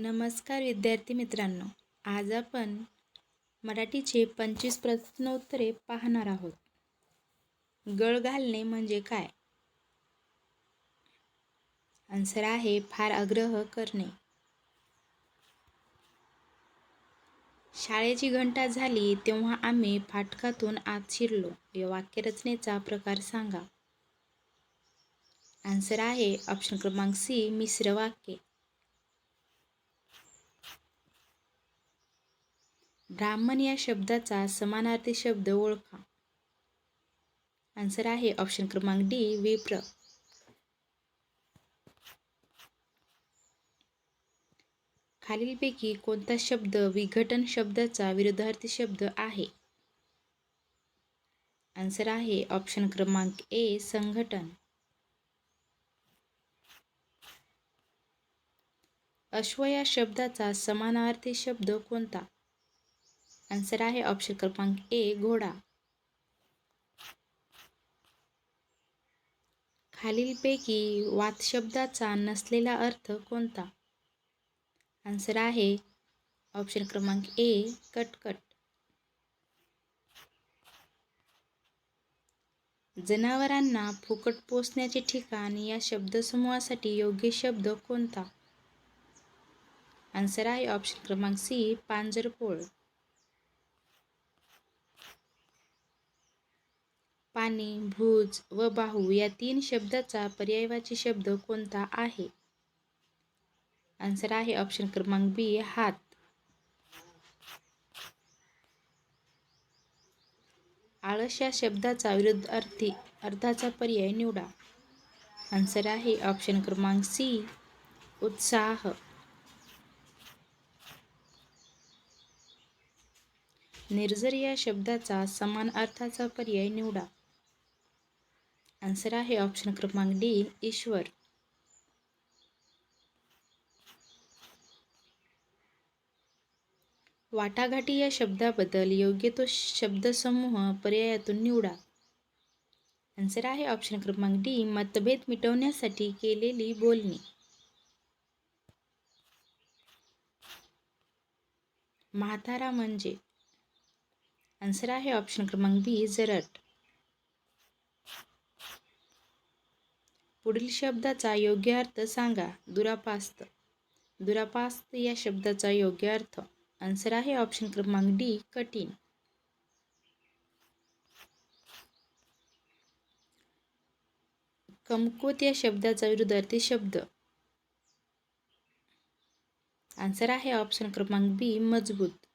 नमस्कार विद्यार्थी मित्रांनो आज आपण मराठीचे पंचवीस प्रश्नोत्तरे पाहणार आहोत. गळ घालणे म्हणजे काय? आन्सर आहे फार आग्रह करणे. शाळेची घंटा झाली तेव्हा आम्ही फाटकातून आत शिरलो. या वाक्यरचनेचा प्रकार सांगा. आन्सर आहे ऑप्शन क्रमांक सी मिश्र वाक्य. ब्राह्मण या शब्दाचा समानार्थी शब्द ओळखा. आन्सर आहे ऑप्शन क्रमांक डी विप्र. खालीलपैकी कोणता शब्द विघटन शब्दाचा विरुद्धार्थी शब्द आहे? आन्सर आहे ऑप्शन क्रमांक ए संघटन. अश्व या शब्दाचा समानार्थी शब्द कोणता? आन्सर आहे ऑप्शन क्रमांक ए घोडा. खालीलपैकी वात शब्दाचा नसलेला अर्थ कोणता? आन्सर आहे ऑप्शन क्रमांक ए कटकट. जनावरांना फुकट पोचण्याचे ठिकाण या शब्दसमूहासाठी योग्य शब्द कोणता? आन्सर आहे ऑप्शन क्रमांक सी पांजरपोळ. पाणी भुज व बाहू या तीन शब्दाचा पर्यायवाची शब्द कोणता आहे? आन्सर आहे ऑप्शन क्रमांक बी हात. आळस या शब्दाचा विरुद्ध अर्थी अर्थाचा पर्याय निवडा. आन्सर आहे ऑप्शन क्रमांक सी उत्साह. निर्जर या शब्दाचा समान अर्थाचा पर्याय निवडा. आन्सर आहे ऑप्शन क्रमांक डी ईश्वर. वाटाघाटी या शब्दाबद्दल योग्य तो शब्दसमूह पर्यायातून निवडा. आन्सर आहे ऑप्शन क्रमांक डी मतभेद मिटवण्यासाठी केलेली बोलणी. म्हातारा म्हणजे. आन्सर आहे ऑप्शन क्रमांक बी जरट. पुढील शब्दाचा योग्य अर्थ सांगा. दुरापास्त. दुरापास्त या शब्दाचा योग्य अर्थ. आन्सर आहे ऑप्शन क्रमांक डी कठीण. कमकुवत या शब्दाचा विरुद्धार्थी शब्द. आन्सर आहे ऑप्शन क्रमांक बी मजबूत.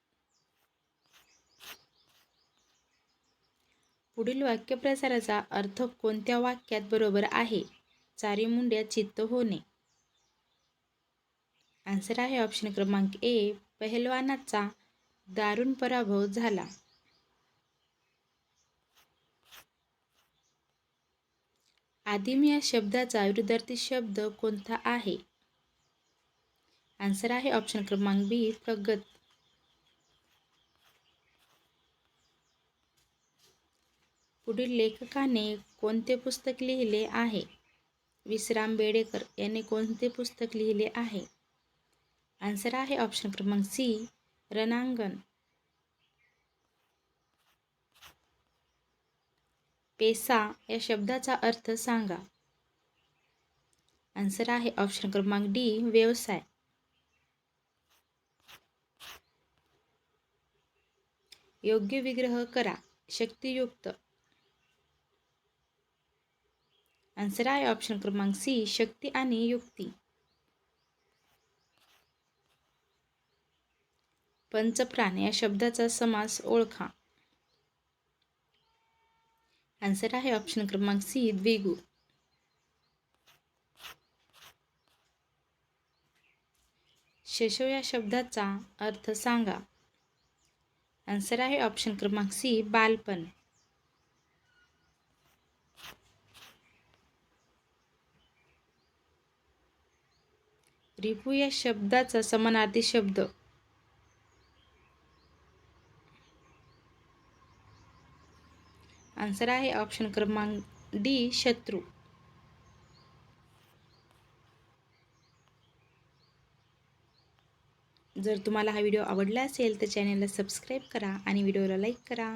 पुढील वाक्यप्रचाराचा अर्थ कोणत्या वाक्यात बरोबर आहे? चारी मुंड्या चित्त होणे. आन्सर आहे ऑप्शन क्रमांक ए पहलवानाचा दारुण पराभव झाला. आदिम या शब्दाचा विरुद्धार्थी शब्द कोणता आहे? आन्सर आहे ऑप्शन क्रमांक बी प्रगत. पुढील लेखकाने कोणते पुस्तक लिहिले आहे? विश्राम बेडेकर यांनी कोणते पुस्तक लिहिले आहे? आन्सर आहे ऑप्शन क्रमांक सी रणांगण. पेसा या शब्दाचा अर्थ सांगा. आन्सर आहे ऑप्शन क्रमांक डी व्यवसाय. योग्य विग्रह करा शक्तियुक्त. आन्सर आहे ऑप्शन क्रमांक सी शक्ती आणि युक्ती. पंचप्राण या शब्दाचा समास ओळखा. आन्सर आहे ऑप्शन क्रमांक सी द्विगु. शशव या शब्दाचा अर्थ सांगा. आन्सर आहे ऑप्शन क्रमांक सी बालपण. रिपू या शब्दाचा समानार्थी शब्द आन्सर आहे ऑप्शन क्रमांक डी शत्रू. जर तुम्हाला हा व्हिडिओ आवडला असेल तर चॅनलला सबस्क्राईब करा आणि व्हिडिओला लाईक करा.